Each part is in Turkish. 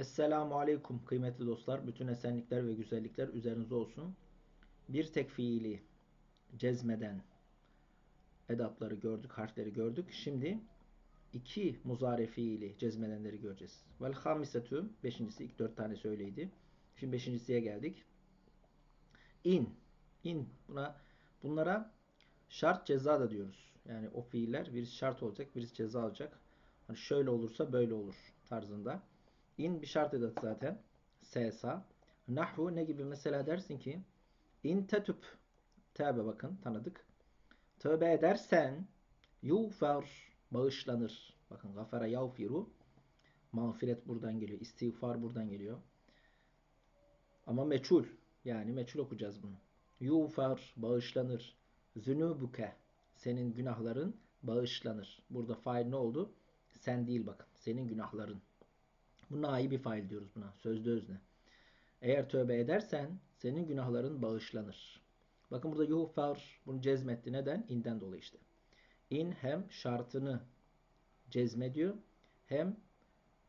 Esselamu Aleyküm kıymetli dostlar. Bütün esenlikler ve güzellikler üzerinize olsun. Bir tek fiili cezmeden edatları gördük, harfleri gördük. Şimdi iki muzare fiili cezmedenleri göreceğiz. Vel hamisetü, beşincisi, ilk dört tane söyleydi. Şimdi beşincisiye geldik. İn, in. Buna, bunlara şart ceza da diyoruz. Yani o fiiller birisi şart olacak, birisi ceza olacak. Hani şöyle olursa böyle olur tarzında. İn bir şart edat zaten. Sesa. Nahvu ne gibi mesela dersin ki in tetüp tövbe bakın tanıdık. Tövbe edersen yufer bağışlanır. Bakın gafara yavfiru mağfiret buradan geliyor. İstiğfar buradan geliyor. Ama meçhul. Yani meçhul okuyacağız bunu. Yufer bağışlanır. Zünubuke senin günahların bağışlanır. Burada fail ne oldu? Sen değil bakın. Senin günahların. Bu naibi fail diyoruz buna. Sözde özne. Eğer tövbe edersen senin günahların bağışlanır. Bakın burada yuhfar bunu cezmetti. Neden? İnden dolayı işte. İn hem şartını cezmediyor hem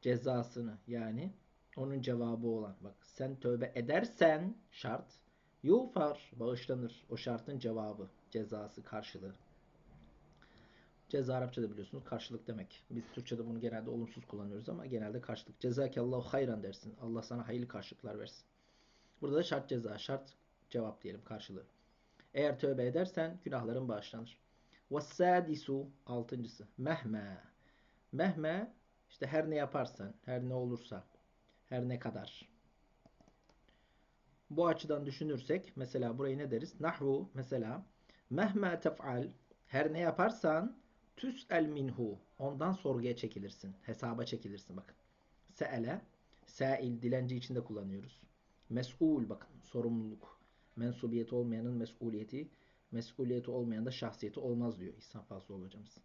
cezasını yani onun cevabı olan. Bak sen tövbe edersen şart yuhfar bağışlanır. O şartın cevabı, cezası, karşılığı. Ceza Arapçada biliyorsunuz karşılık demek. Biz Türkçe'de bunu genelde olumsuz kullanıyoruz ama genelde karşılık. Cezakallahu hayran dersin. Allah sana hayırlı karşılıklar versin. Burada da şart ceza, şart cevap diyelim karşılığı. Eğer tövbe edersen günahların bağışlanır. Vessadisu altıncısı. Mehme. Mehme işte her ne yaparsan, her ne olursa, her ne kadar. Bu açıdan düşünürsek mesela burayı ne deriz? Nahvu mesela mehme tef'al her ne yaparsan tüs'el minhu ondan sorguya çekilirsin. Hesaba çekilirsin bakın. Se'ele sa'il dilenci içinde kullanıyoruz. Mes'ul bakın sorumluluk. Mensubiyeti olmayanın mesuliyeti, mesuliyeti olmayan da şahsiyeti olmaz diyor İhsan Fazlıoğlu hocamız.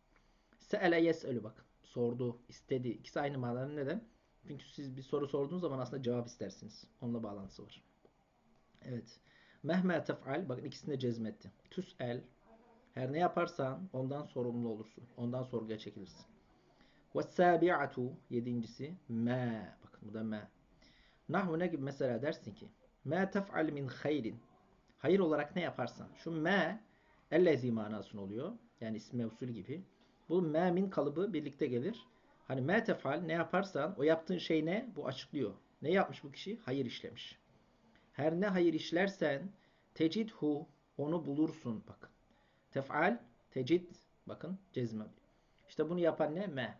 Se'ele yes'elü bakın. Sordu, istedi. İkisi aynı manada neden? Çünkü siz bir soru sorduğunuz zaman aslında cevap istersiniz. Onunla bağlantısı var. Evet. Mehme tef'al bakın ikisini de cezmetti. Tüs'el her ne yaparsan ondan sorumlu olursun. Ondan sorguya çekilirsin. Sabi'atu yedincisi me. Bakın bu da me. Nahvu ne gibi mesela dersin ki me tef'al min hayrin. Hayır olarak ne yaparsan. Şu me ellezi manasını oluyor. Yani ismi mevsul gibi. Bu me min kalıbı birlikte gelir. Hani me tef'al ne yaparsan o yaptığın şey ne? Bu açıklıyor. Ne yapmış bu kişi? Hayır işlemiş. Her ne hayır işlersen tecidhu onu bulursun. Bakın. Tef'al, tecid, bakın cezme. İşte bunu yapan ne? Me.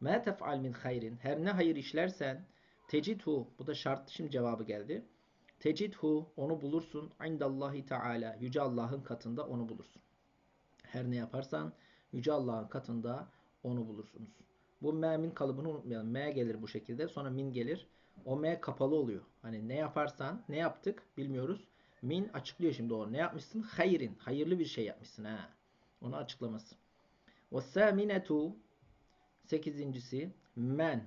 Me tef'al min hayrin. Her ne hayır işlersen tecidhu, bu da şart şimdi cevabı geldi. Tecidhu, onu bulursun. İndallahi Teala, Yüce Allah'ın katında onu bulursun. Her ne yaparsan Yüce Allah'ın katında onu bulursunuz. Bu me min kalıbını unutmayalım. Me gelir bu şekilde. Sonra min gelir. O me kapalı oluyor. Hani ne yaparsan, ne yaptık bilmiyoruz. Min açıklıyor şimdi o. Ne yapmışsın? Hayrin. Hayırlı bir şey yapmışsın ha. Onu açıklaması. Ve saminetu sekizincisi men.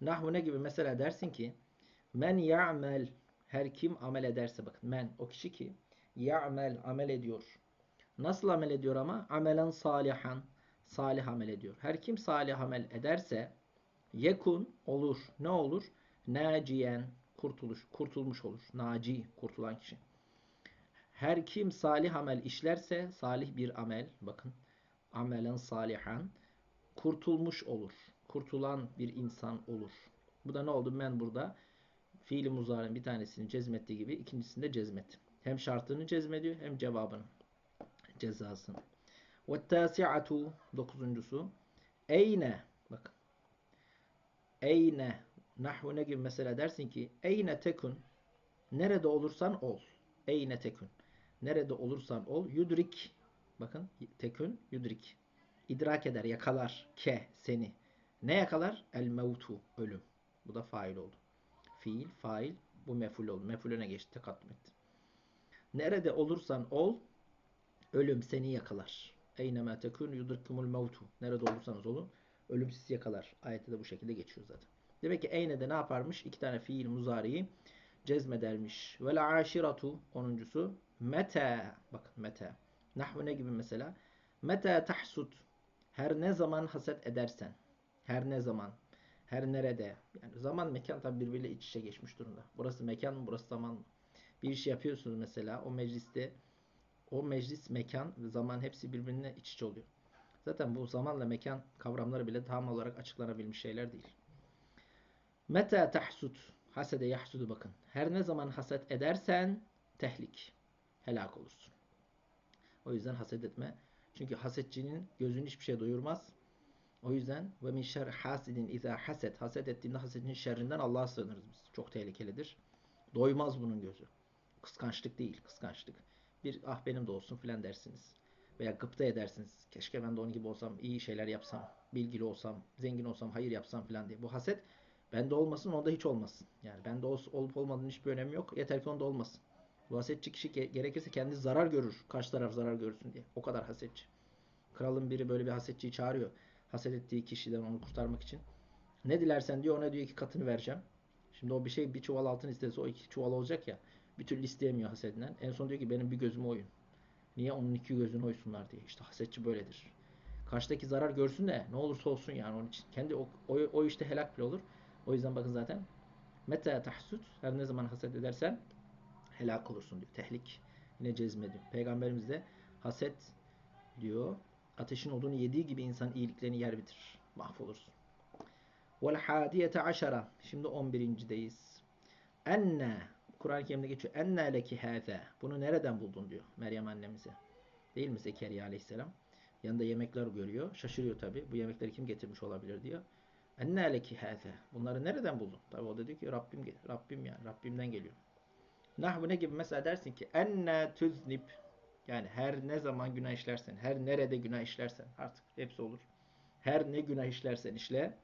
Nahvu ne gibi mesela dersin ki men ya'mel her kim amel ederse bakın men o kişi ki ya'mel amel ediyor. Nasıl amel ediyor ama? Amelen salihan salih amel ediyor. Her kim salih amel ederse yekun olur. Ne olur? Naciyen kurtuluş, kurtulmuş olur. Naci, kurtulan kişi. Her kim salih amel işlerse salih bir amel bakın amelen salihan kurtulmuş olur. Kurtulan bir insan olur. Bu da ne oldu? Ben burada fiili muzarın bir tanesini cezmettiği gibi ikincisini de cezmettim. Hem şartını cezmediyor hem cevabını cezasını. Ve dokuzuncusu eyne bakın eyne nahvu ne gibi mesela dersin ki eyne tekun nerede olursan ol. Eyne tekun nerede olursan ol yudrik. Bakın tekün yudrik. İdrak eder yakalar ke seni. Ne yakalar? El mevtu ölüm. Bu da fail oldu. Fiil fail bu meful oldu. Mefulüne geçti tekaddüm etti. Nerede olursan ol ölüm seni yakalar. Eyneme tekun yudrikumul mevtu. Nerede olursanız olun ölüm sizi yakalar. Ayette de bu şekilde geçiyor zaten. Demek ki eyne de ne yaparmış? İki tane fiil muzariyi cezmedermiş. Ve aşiratu onuncusu Mete. Bakın mete. Nahvu ne gibi mesela? Mete tahsud. Her ne zaman haset edersen. Her ne zaman. Her nerede. Yani zaman mekan tabi birbiriyle iç içe geçmiş durumda. Burası mekan mı burası zaman mı? Bir iş yapıyorsunuz mesela o mecliste o meclis mekan ve zaman hepsi birbirine iç içe oluyor. Zaten bu zamanla mekan kavramları bile tam olarak açıklanabilmiş şeyler değil. Meta tahsud. Hasede yahsudu bakın. Her ne zaman haset edersen tehlik. Helak olursun. O yüzden haset etme. Çünkü hasetçinin gözünü hiçbir şey doyurmaz. O yüzden ve min şer hasidin izâ haset. Haset ettiğinde hasetin şerrinden Allah'a sığınırız biz. Çok tehlikelidir. Doymaz bunun gözü. Kıskançlık değil, kıskançlık. Bir ah benim de olsun filan dersiniz. Veya gıpta edersiniz. Keşke ben de onun gibi olsam, iyi şeyler yapsam, bilgili olsam, zengin olsam, hayır yapsam filan diye. Bu haset bende olmasın, onda hiç olmasın. Yani bende olup olmadığının hiçbir önemi yok. Yeter ki onda olmasın. Hasetçi kişi gerekirse kendi zarar görür. Karşı taraf zarar görsün diye. O kadar hasetçi. Kralın biri böyle bir hasetçiyi çağırıyor. Haset ettiği kişiden onu kurtarmak için. Ne dilersen diyor ona diyor iki katını vereceğim. Şimdi o bir şey bir çuval altın istese o iki çuval olacak ya. Bir türlü isteyemiyor hasedinden. En son diyor ki benim bir gözümü oyun. Niye onun iki gözünü oysunlar diye. İşte hasetçi böyledir. Karşıdaki zarar görsün de ne olursa olsun yani onun için. Kendi o, o, o işte helak bile olur. O yüzden bakın zaten meta tahsud her ne zaman haset edersen helak olursun diyor. Tehlik. Yine cezmediyor. Peygamberimiz de haset diyor. Ateşin odunu yediği gibi insan iyiliklerini yer bitirir. Mahvolursun. Vel hadiyete aşara. Şimdi 11.deyiz. Enne. Kur'an-ı Kerim'de geçiyor. Enne leki hâze. Bunu nereden buldun diyor Meryem annemize. Değil mi Zekeriya aleyhisselam? Yanında yemekler görüyor. Şaşırıyor tabi. Bu yemekleri kim getirmiş olabilir diyor. Enne leki hâze. Bunları nereden buldun? Tabi o da diyor ki Rabbim, Rabbim yani. Rabbimden geliyor. Nahvu ne gibi? Mesela dersin ki enne tüznib. Yani her ne zaman günah işlersen, her nerede günah işlersen artık hepsi olur. Her ne günah işlersen işle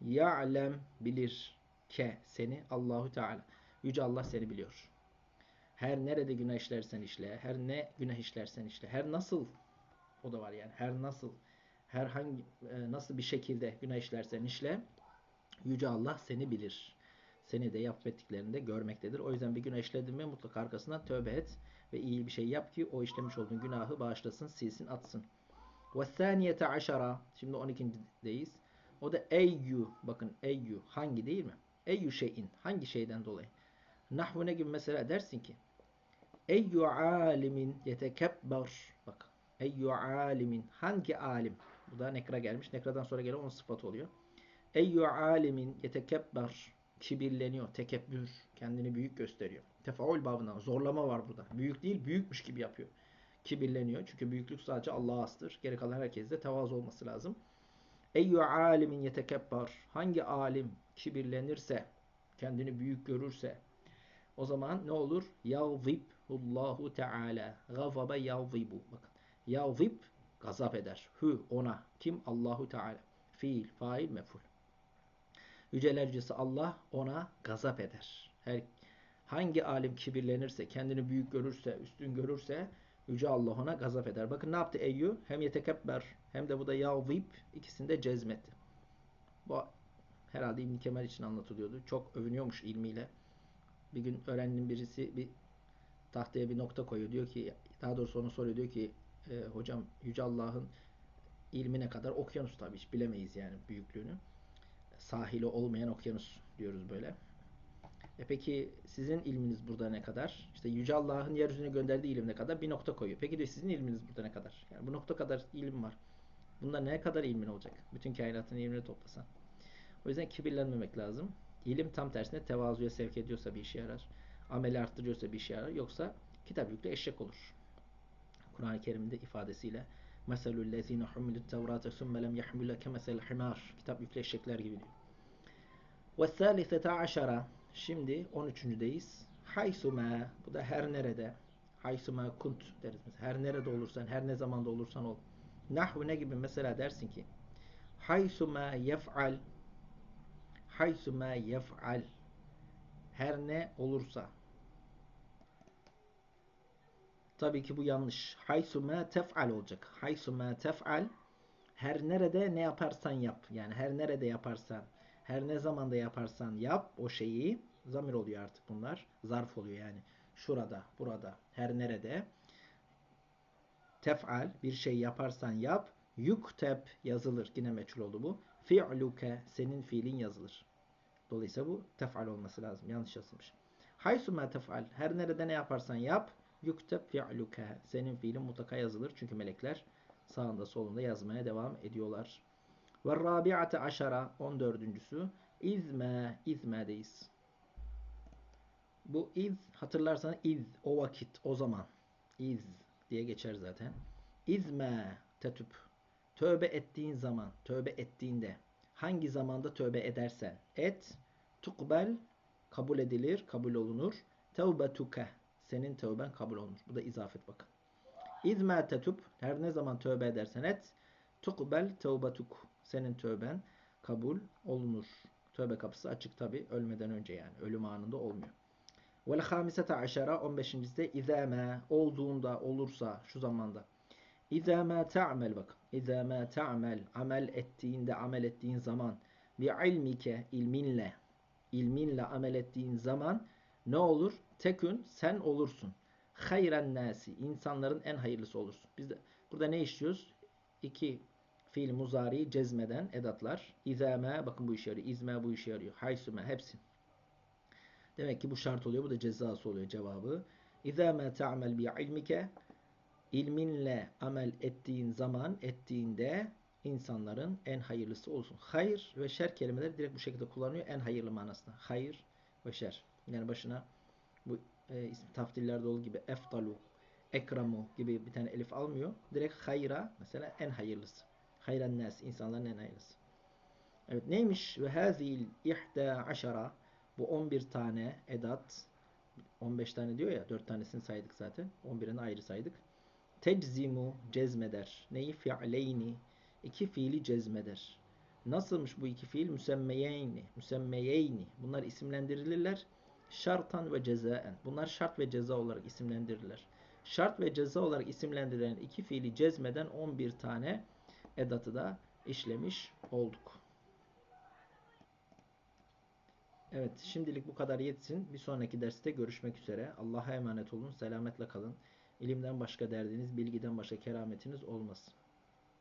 ya'lem bilir ke seni Allahu Teala. Yüce Allah seni biliyor. Her nerede günah işlersen işle, her ne günah işlersen işle, her nasıl o da var yani her nasıl herhangi e, nasıl bir şekilde günah işlersen işle Yüce Allah seni bilir. Seni de yapıp ettiklerinde görmektedir. O yüzden bir günah işledin mi mutlaka arkasından tövbe et ve iyi bir şey yap ki o işlemiş olduğun günahı bağışlasın, silsin, atsın. Saniyete aşara. Şimdi 12.deyiz. O da eyyu. Bakın eyyu. Hangi değil mi? Eyyu şeyin. Hangi şeyden dolayı? Nahvu ne gibi mesela dersin ki Eyyu alimin yetekebber. Bak. Eyyu alimin. Hangi alim? Bu da nekra gelmiş. Nekradan sonra gelen onun sıfatı oluyor. Eyyu alimin yetekebber. Kibirleniyor. Tekebbür. Kendini büyük gösteriyor. Tefaul babından. Zorlama var burada. Büyük değil, büyükmüş gibi yapıyor. Kibirleniyor. Çünkü büyüklük sadece Allah'a astır. Geri kalan herkeste tevazu olması lazım. Eyyü alimin yetekebbar. Hangi alim kibirlenirse, kendini büyük görürse, o zaman ne olur? Yavzibullahu Teala. Gazabe yavzibu. Bakın. Yavzib gazap eder. Hü ona. Kim? Allahu Teala. Fiil, fail, meful. Yüceler Yücesi Allah ona gazap eder. Her hangi alim kibirlenirse, kendini büyük görürse, üstün görürse Yüce Allah ona gazap eder. Bakın ne yaptı Eyyü? Hem yetekebber hem de bu da yavzib ikisini de cezmetti. Bu herhalde İbn Kemal için anlatılıyordu. Çok övünüyormuş ilmiyle. Bir gün öğrencinin birisi bir tahtaya bir nokta koyuyor. Diyor ki daha doğrusu onu soruyor. Diyor ki e, hocam Yüce Allah'ın ilmine kadar okyanus tabii hiç bilemeyiz yani büyüklüğünü. Sahili olmayan okyanus diyoruz böyle. E peki sizin ilminiz burada ne kadar? İşte Yüce Allah'ın yeryüzüne gönderdiği ilim ne kadar? Bir nokta koyuyor. Peki diyor sizin ilminiz burada ne kadar? Yani bu nokta kadar ilim var. Bunda ne kadar ilmin olacak? Bütün kainatın ilmini toplasan. O yüzden kibirlenmemek lazım. İlim tam tersine tevazuya sevk ediyorsa bir işe yarar. Ameli arttırıyorsa bir işe yarar. Yoksa kitap yüklü eşek olur. Kur'an-ı Kerim'de ifadesiyle Meselul lezine humilut tevrate sümme lem yahmile kemesel himar. Kitap yüklü eşekler gibi diyor. Ve thâlisete aşara. Şimdi 13.deyiz. Haysuma. Bu da her nerede. Haysuma kunt deriz. Her nerede olursan, her ne zamanda olursan ol. Nahvu ne gibi mesela dersin ki Haysuma yef'al Haysuma yef'al Her ne olursa Tabii ki bu yanlış. Haysuma tef'al olacak. Haysuma tef'al her nerede ne yaparsan yap. Yani her nerede yaparsan, her ne zamanda yaparsan yap o şeyi. Zamir oluyor artık bunlar. Zarf oluyor yani. Şurada, burada, her nerede. Tef'al bir şey yaparsan yap. Yukteb yazılır. Yine meçhul oldu bu. fi'luke senin fiilin yazılır. Dolayısıyla bu tef'al olması lazım. Yanlış yazılmış. Haysu ma tef'al her nerede ne yaparsan yap yukteb fi'luke senin fiilin mutlaka yazılır. Çünkü melekler sağında solunda yazmaya devam ediyorlar. Ve rabi'ate aşara 14.sü izme. İzmedeyiz. Bu iz hatırlarsanız iz o vakit o zaman. İz diye geçer zaten. İzme. Tetüp. Tövbe ettiğin zaman tövbe ettiğinde. Hangi zamanda tövbe edersen et tukbel kabul edilir kabul olunur. Tevbetuke senin tövben kabul olunur. Bu da izafet bakın. İzme tetüp her ne zaman tövbe edersen et tukbel tevbetuk senin tövben kabul olunur. Tövbe kapısı açık tabi ölmeden önce yani ölüm anında olmuyor. Vel hamisete aşara 15. de izame olduğunda olursa şu zamanda. İzame ta'mel bak. İzame ta'mel amel ettiğinde amel ettiğin zaman bi ilmike ilminle ilminle amel ettiğin zaman ne olur? Tekün sen olursun. Hayren nasi insanların en hayırlısı olursun. Biz de burada ne işliyoruz? İki fiil muzari cezmeden edatlar. İzame bakın bu işe yarıyor. İzme bu işe yarıyor. Haysume hepsi. Demek ki bu şart oluyor. Bu da cezası oluyor cevabı. İzâ mâ te'amel bi ilmike ilminle amel ettiğin zaman ettiğinde insanların en hayırlısı olsun. Hayır ve şer kelimeleri direkt bu şekilde kullanıyor. En hayırlı manasında. Hayır ve şer. Yani başına bu e, isim taftillerde olduğu gibi eftalu, ekramu gibi bir tane elif almıyor. Direkt hayra mesela en hayırlısı. Hayran nas insanların en hayırlısı. Evet neymiş? Ve hazil ihda aşara bu 11 tane edat 15 tane diyor ya 4 tanesini saydık zaten. 11'ini ayrı saydık. Teczimu cezmeder. Neyi? Fi'leyni. İki fiili cezmeder. Nasılmış bu iki fiil? Müsemmeyeyni. Müsemmeyeyni. Bunlar isimlendirilirler. Şartan ve cezaen. Bunlar şart ve ceza olarak isimlendirilirler. Şart ve ceza olarak isimlendirilen iki fiili cezmeden 11 tane edatı da işlemiş olduk. Evet, şimdilik bu kadar yetsin. Bir sonraki derste görüşmek üzere. Allah'a emanet olun. Selametle kalın. İlimden başka derdiniz, bilgiden başka kerametiniz olmasın.